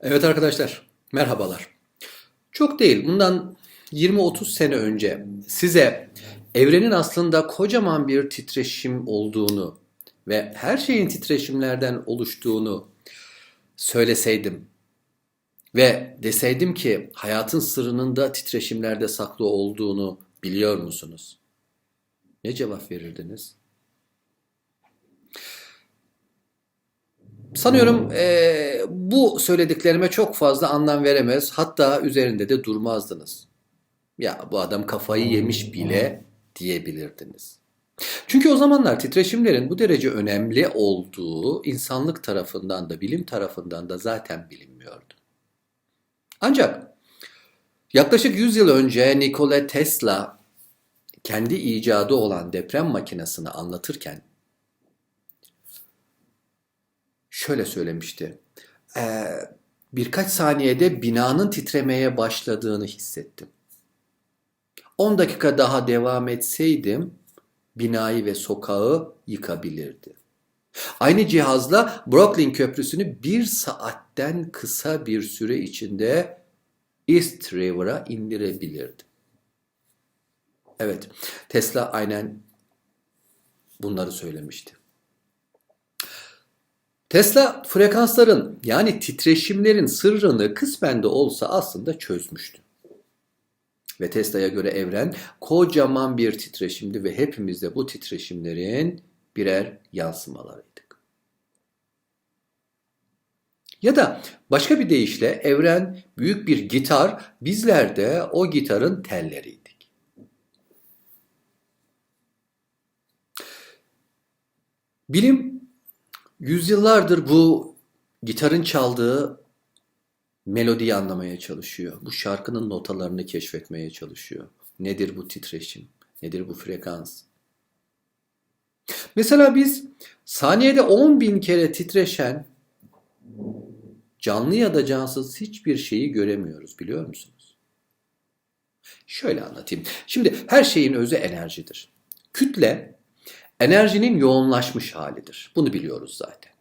Evet arkadaşlar, merhabalar. Çok değil, bundan 20-30 sene önce size evrenin aslında kocaman bir titreşim olduğunu ve her şeyin titreşimlerden oluştuğunu söyleseydim ve deseydim ki hayatın sırrının da titreşimlerde saklı olduğunu biliyor musunuz? Ne cevap verirdiniz? Sanıyorum eee, bu söylediklerime çok fazla anlam veremez, hatta üzerinde de durmazdınız. Ya bu adam kafayı yemiş bile diyebilirdiniz. Çünkü o zamanlar titreşimlerin bu derece önemli olduğu insanlık tarafından da bilim tarafından da zaten bilinmiyordu. Ancak yaklaşık 100 yıl önce Nikola Tesla kendi icadı olan deprem makinesini anlatırken şöyle söylemişti. "Ee, birkaç saniyede binanın titremeye başladığını hissettim. 10 dakika daha devam etseydim binayı ve sokağı yıkabilirdi. Aynı cihazla Brooklyn Köprüsü'nü bir saatten kısa bir süre içinde East River'a indirebilirdi. Evet, Tesla aynen bunları söylemişti. Tesla frekansların yani titreşimlerin sırrını kısmen de olsa aslında çözmüştü. Ve Tesla'ya göre evren kocaman bir titreşimdi ve hepimiz de bu titreşimlerin birer yansımalarıydık. Ya da başka bir deyişle evren büyük bir gitar, bizler de o gitarın telleriydik. Bilim yüzyıllardır bu gitarın çaldığı melodiyi anlamaya çalışıyor. Bu şarkının notalarını keşfetmeye çalışıyor. Nedir bu titreşim? Nedir bu frekans? Mesela biz saniyede 10 bin kere titreşen canlı ya da cansız hiçbir şeyi göremiyoruz biliyor musunuz? Şöyle anlatayım. Şimdi her şeyin özü enerjidir. Kütle enerjinin yoğunlaşmış halidir. Bunu biliyoruz zaten.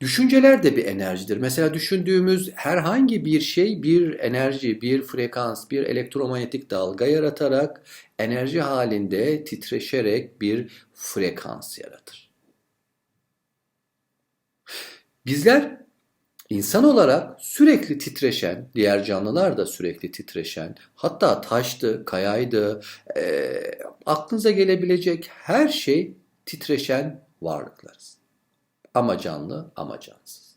Düşünceler de bir enerjidir. Mesela düşündüğümüz herhangi bir şey bir enerji, bir frekans, bir elektromanyetik dalga yaratarak enerji halinde titreşerek bir frekans yaratır. Bizler insan olarak sürekli titreşen, diğer canlılar da sürekli titreşen, hatta taştı, kayaydı, e, aklınıza gelebilecek her şey titreşen varlıklarız. Ama canlı ama cansız.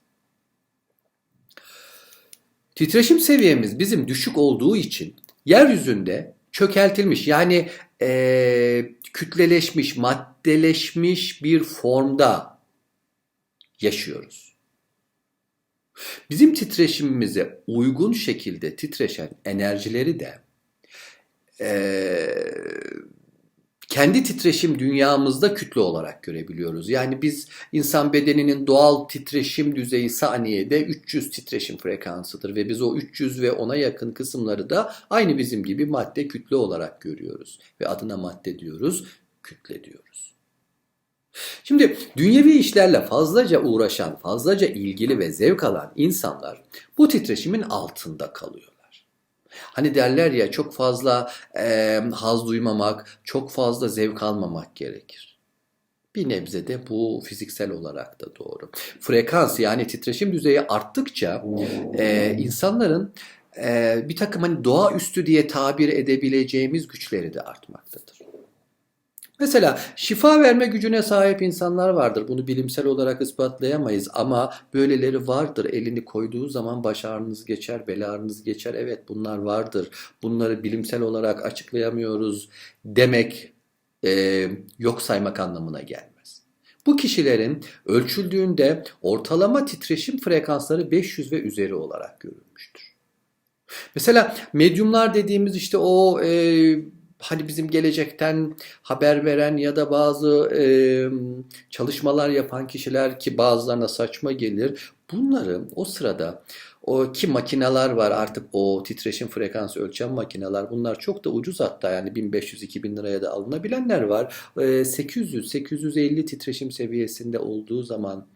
Titreşim seviyemiz bizim düşük olduğu için yeryüzünde çökeltilmiş yani e, kütleleşmiş, maddeleşmiş bir formda yaşıyoruz. Bizim titreşimimize uygun şekilde titreşen enerjileri de e, kendi titreşim dünyamızda kütle olarak görebiliyoruz. Yani biz insan bedeninin doğal titreşim düzeyi saniyede 300 titreşim frekansıdır ve biz o 300 ve ona yakın kısımları da aynı bizim gibi madde kütle olarak görüyoruz ve adına madde diyoruz, kütle diyoruz. Şimdi dünyevi işlerle fazlaca uğraşan, fazlaca ilgili ve zevk alan insanlar bu titreşimin altında kalıyor. Hani derler ya çok fazla e, haz duymamak, çok fazla zevk almamak gerekir. Bir nebze de bu fiziksel olarak da doğru. Frekans yani titreşim düzeyi arttıkça e, insanların e, bir takım hani doğaüstü diye tabir edebileceğimiz güçleri de artmaktadır. Mesela şifa verme gücüne sahip insanlar vardır. Bunu bilimsel olarak ispatlayamayız ama böyleleri vardır. Elini koyduğu zaman baş ağrınız geçer, bel ağrınız geçer. Evet bunlar vardır. Bunları bilimsel olarak açıklayamıyoruz demek e, yok saymak anlamına gelmez. Bu kişilerin ölçüldüğünde ortalama titreşim frekansları 500 ve üzeri olarak görülmüştür. Mesela medyumlar dediğimiz işte o e, hani bizim gelecekten haber veren ya da bazı e, çalışmalar yapan kişiler ki bazılarına saçma gelir. Bunları o sırada o ki makineler var artık o titreşim frekansı ölçen makineler bunlar çok da ucuz hatta yani 1500-2000 liraya da alınabilenler var. E, 800-850 titreşim seviyesinde olduğu zaman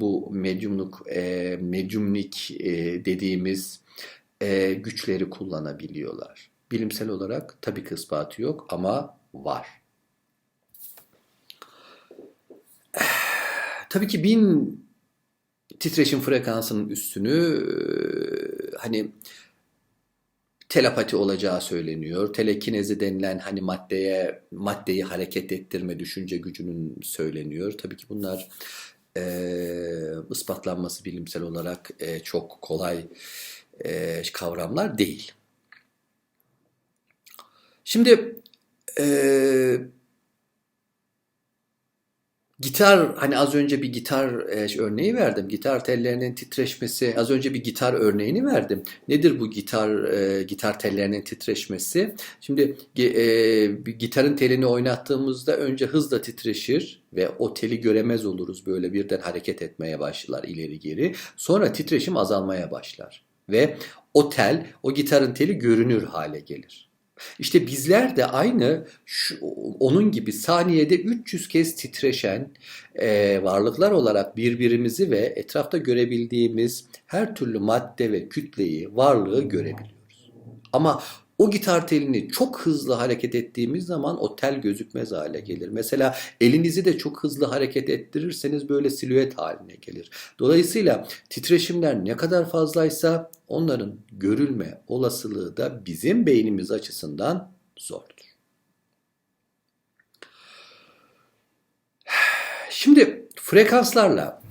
bu medyumluk, e, medyumlik e, dediğimiz e, güçleri kullanabiliyorlar. Bilimsel olarak tabii ki ispatı yok ama var. Tabii ki bin titreşim frekansının üstünü hani telepati olacağı söyleniyor. Telekinezi denilen hani maddeye maddeyi hareket ettirme düşünce gücünün söyleniyor. Tabii ki bunlar e, ispatlanması bilimsel olarak e, çok kolay e, kavramlar değil. Şimdi e, gitar hani az önce bir gitar e, örneği verdim. Gitar tellerinin titreşmesi. Az önce bir gitar örneğini verdim. Nedir bu gitar e, gitar tellerinin titreşmesi? Şimdi e, bir gitarın telini oynattığımızda önce hızla titreşir ve o teli göremez oluruz. Böyle birden hareket etmeye başlar ileri geri. Sonra titreşim azalmaya başlar ve o tel, o gitarın teli görünür hale gelir. İşte bizler de aynı şu, onun gibi saniyede 300 kez titreşen e, varlıklar olarak birbirimizi ve etrafta görebildiğimiz her türlü madde ve kütleyi, varlığı görebiliyoruz. Ama o gitar telini çok hızlı hareket ettiğimiz zaman o tel gözükmez hale gelir. Mesela elinizi de çok hızlı hareket ettirirseniz böyle silüet haline gelir. Dolayısıyla titreşimler ne kadar fazlaysa onların görülme olasılığı da bizim beynimiz açısından zordur. Şimdi frekanslarla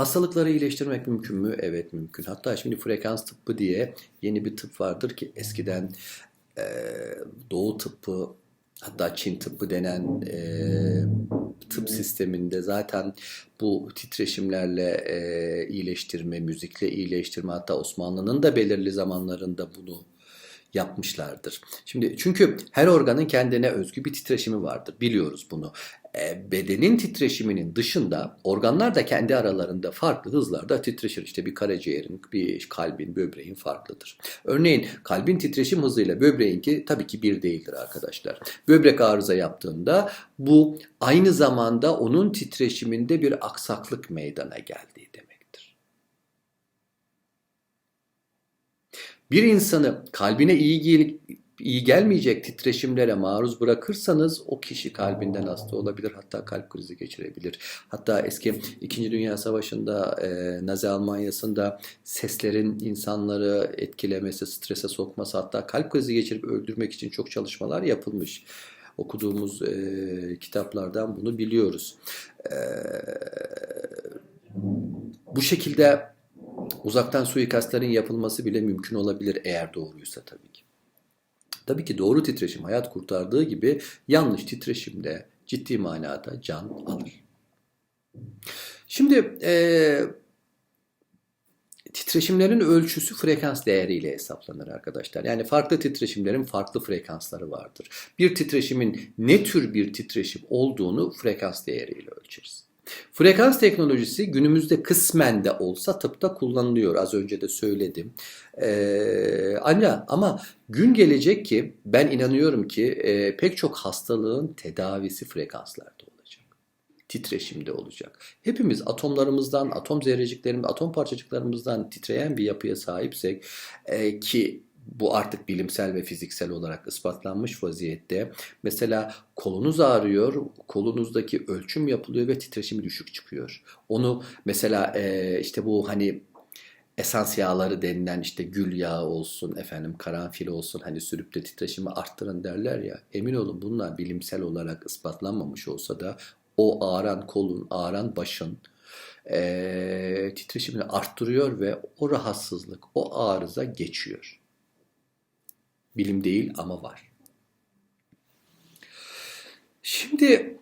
Hastalıkları iyileştirmek mümkün mü? Evet mümkün. Hatta şimdi frekans tıbbı diye yeni bir tıp vardır ki eskiden e, Doğu tıbbı hatta Çin tıbbı denen e, tıp sisteminde zaten bu titreşimlerle e, iyileştirme, müzikle iyileştirme hatta Osmanlı'nın da belirli zamanlarında bunu yapmışlardır. Şimdi çünkü her organın kendine özgü bir titreşimi vardır. Biliyoruz bunu. E, bedenin titreşiminin dışında organlar da kendi aralarında farklı hızlarda titreşir. İşte bir karaciğerin, bir kalbin, böbreğin farklıdır. Örneğin kalbin titreşim hızıyla böbreğinki tabii ki bir değildir arkadaşlar. Böbrek arıza yaptığında bu aynı zamanda onun titreşiminde bir aksaklık meydana geldiği demektir. Bir insanı kalbine iyi iyi gelmeyecek titreşimlere maruz bırakırsanız o kişi kalbinden hasta olabilir. Hatta kalp krizi geçirebilir. Hatta eski 2. Dünya Savaşı'nda e, Nazi Almanya'sında seslerin insanları etkilemesi, strese sokması hatta kalp krizi geçirip öldürmek için çok çalışmalar yapılmış. Okuduğumuz e, kitaplardan bunu biliyoruz. E, bu şekilde uzaktan suikastların yapılması bile mümkün olabilir eğer doğruysa tabii ki. Tabii ki doğru titreşim hayat kurtardığı gibi yanlış titreşimde ciddi manada can alır. Şimdi e, titreşimlerin ölçüsü frekans değeriyle hesaplanır arkadaşlar. Yani farklı titreşimlerin farklı frekansları vardır. Bir titreşimin ne tür bir titreşim olduğunu frekans değeriyle ölçeriz. Frekans teknolojisi günümüzde kısmen de olsa tıpta kullanılıyor. Az önce de söyledim. Ee, ancak ama gün gelecek ki ben inanıyorum ki e, pek çok hastalığın tedavisi frekanslarda olacak. Titreşimde olacak. Hepimiz atomlarımızdan, atom zerreciklerimiz, atom parçacıklarımızdan titreyen bir yapıya sahipsek e, ki bu artık bilimsel ve fiziksel olarak ispatlanmış vaziyette. Mesela kolunuz ağrıyor, kolunuzdaki ölçüm yapılıyor ve titreşimi düşük çıkıyor. Onu mesela e, işte bu hani esans yağları denilen işte gül yağı olsun, efendim karanfil olsun hani sürüp de titreşimi arttırın derler ya. Emin olun bunlar bilimsel olarak ispatlanmamış olsa da o ağran kolun, ağran başın e, titreşimini arttırıyor ve o rahatsızlık, o arıza geçiyor. Bilim değil ama var. Şimdi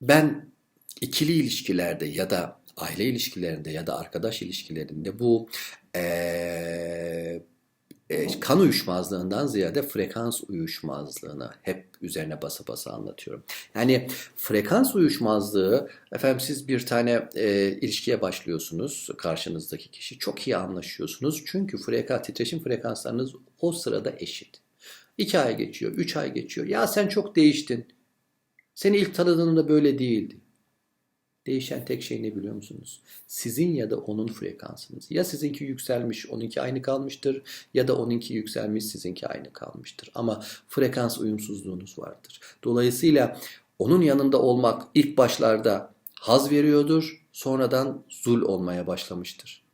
ben ikili ilişkilerde ya da aile ilişkilerinde ya da arkadaş ilişkilerinde bu ee, e, kan uyuşmazlığından ziyade frekans uyuşmazlığını hep üzerine basa basa anlatıyorum. Yani frekans uyuşmazlığı, efendim siz bir tane e, ilişkiye başlıyorsunuz, karşınızdaki kişi çok iyi anlaşıyorsunuz. Çünkü frekans, titreşim frekanslarınız o sırada eşit. İki ay geçiyor, üç ay geçiyor. Ya sen çok değiştin. Seni ilk tanıdığımda böyle değildi. Değişen tek şey ne biliyor musunuz? Sizin ya da onun frekansınız. Ya sizinki yükselmiş, onunki aynı kalmıştır ya da onunki yükselmiş, sizinki aynı kalmıştır. Ama frekans uyumsuzluğunuz vardır. Dolayısıyla onun yanında olmak ilk başlarda haz veriyordur, sonradan zul olmaya başlamıştır.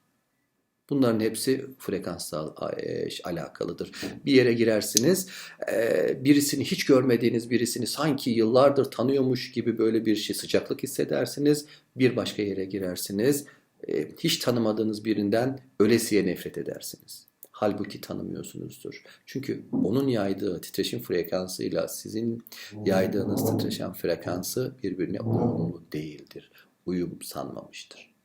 Bunların hepsi frekansla e, alakalıdır. Bir yere girersiniz, e, birisini hiç görmediğiniz birisini sanki yıllardır tanıyormuş gibi böyle bir şey sıcaklık hissedersiniz. Bir başka yere girersiniz, e, hiç tanımadığınız birinden ölesiye nefret edersiniz. Halbuki tanımıyorsunuzdur. Çünkü onun yaydığı titreşim frekansıyla sizin yaydığınız titreşim frekansı birbirine uyumlu değildir. Uyum sanmamıştır.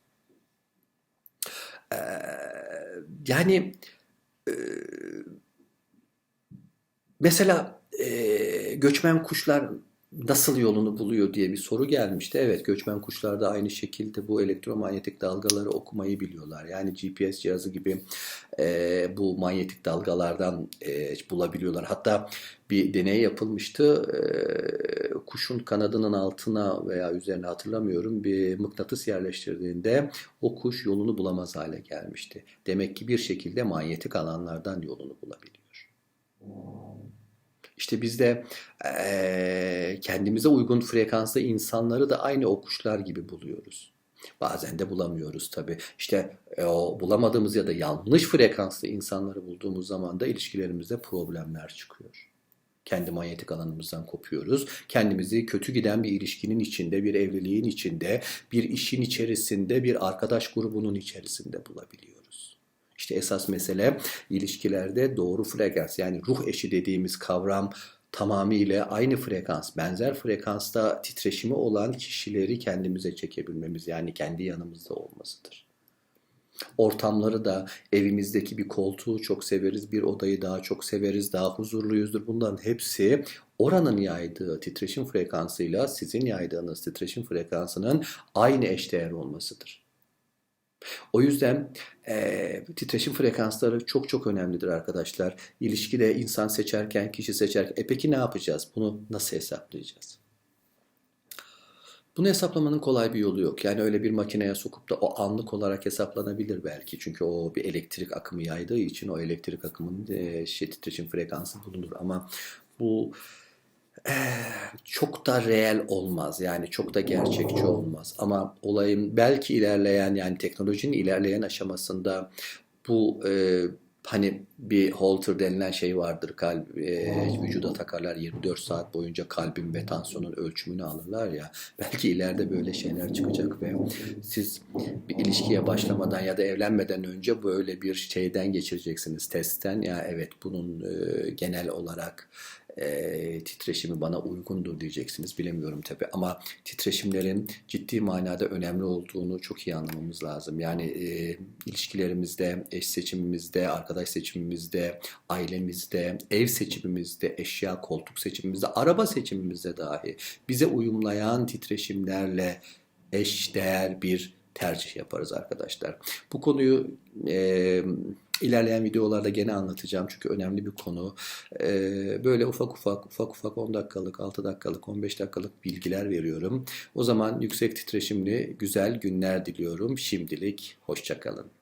Ee, yani e, mesela e, göçmen kuşlar nasıl yolunu buluyor diye bir soru gelmişti. Evet göçmen kuşlar da aynı şekilde bu elektromanyetik dalgaları okumayı biliyorlar. Yani GPS cihazı gibi e, bu manyetik dalgalardan e, bulabiliyorlar. Hatta bir deney yapılmıştı. E, kuşun kanadının altına veya üzerine hatırlamıyorum bir mıknatıs yerleştirdiğinde o kuş yolunu bulamaz hale gelmişti. Demek ki bir şekilde manyetik alanlardan yolunu bulabiliyor. İşte biz de e, kendimize uygun frekanslı insanları da aynı o gibi buluyoruz. Bazen de bulamıyoruz tabii. İşte e, o bulamadığımız ya da yanlış frekanslı insanları bulduğumuz zaman da ilişkilerimizde problemler çıkıyor. Kendi manyetik alanımızdan kopuyoruz. Kendimizi kötü giden bir ilişkinin içinde, bir evliliğin içinde, bir işin içerisinde, bir arkadaş grubunun içerisinde bulabiliyoruz. İşte esas mesele ilişkilerde doğru frekans yani ruh eşi dediğimiz kavram tamamıyla aynı frekans, benzer frekansta titreşimi olan kişileri kendimize çekebilmemiz yani kendi yanımızda olmasıdır. Ortamları da evimizdeki bir koltuğu çok severiz, bir odayı daha çok severiz, daha huzurluyuzdur. Bunların hepsi oranın yaydığı titreşim frekansıyla sizin yaydığınız titreşim frekansının aynı eşdeğer olmasıdır. O yüzden e, titreşim frekansları çok çok önemlidir arkadaşlar. İlişkide insan seçerken, kişi seçerken. E peki ne yapacağız? Bunu nasıl hesaplayacağız? Bunu hesaplamanın kolay bir yolu yok. Yani öyle bir makineye sokup da o anlık olarak hesaplanabilir belki. Çünkü o bir elektrik akımı yaydığı için o elektrik akımının e, şey, titreşim frekansı bulunur. Ama bu çok da reel olmaz. Yani çok da gerçekçi olmaz. Ama olayın belki ilerleyen yani teknolojinin ilerleyen aşamasında bu e, hani bir holter denilen şey vardır kalp e, vücuda takarlar 24 saat boyunca kalbin ve tansiyonun ölçümünü alırlar ya belki ileride böyle şeyler çıkacak ve siz bir ilişkiye başlamadan ya da evlenmeden önce böyle bir şeyden geçireceksiniz testten ya evet bunun e, genel olarak e, titreşimi bana uygundur diyeceksiniz. Bilemiyorum tabi ama titreşimlerin ciddi manada önemli olduğunu çok iyi anlamamız lazım. Yani e, ilişkilerimizde, eş seçimimizde, arkadaş seçimimizde, ailemizde, ev seçimimizde, eşya, koltuk seçimimizde, araba seçimimizde dahi bize uyumlayan titreşimlerle eş değer bir tercih yaparız arkadaşlar. Bu konuyu e, ilerleyen videolarda gene anlatacağım çünkü önemli bir konu. E, böyle ufak ufak ufak ufak 10 dakikalık, 6 dakikalık, 15 dakikalık bilgiler veriyorum. O zaman yüksek titreşimli güzel günler diliyorum. Şimdilik hoşçakalın.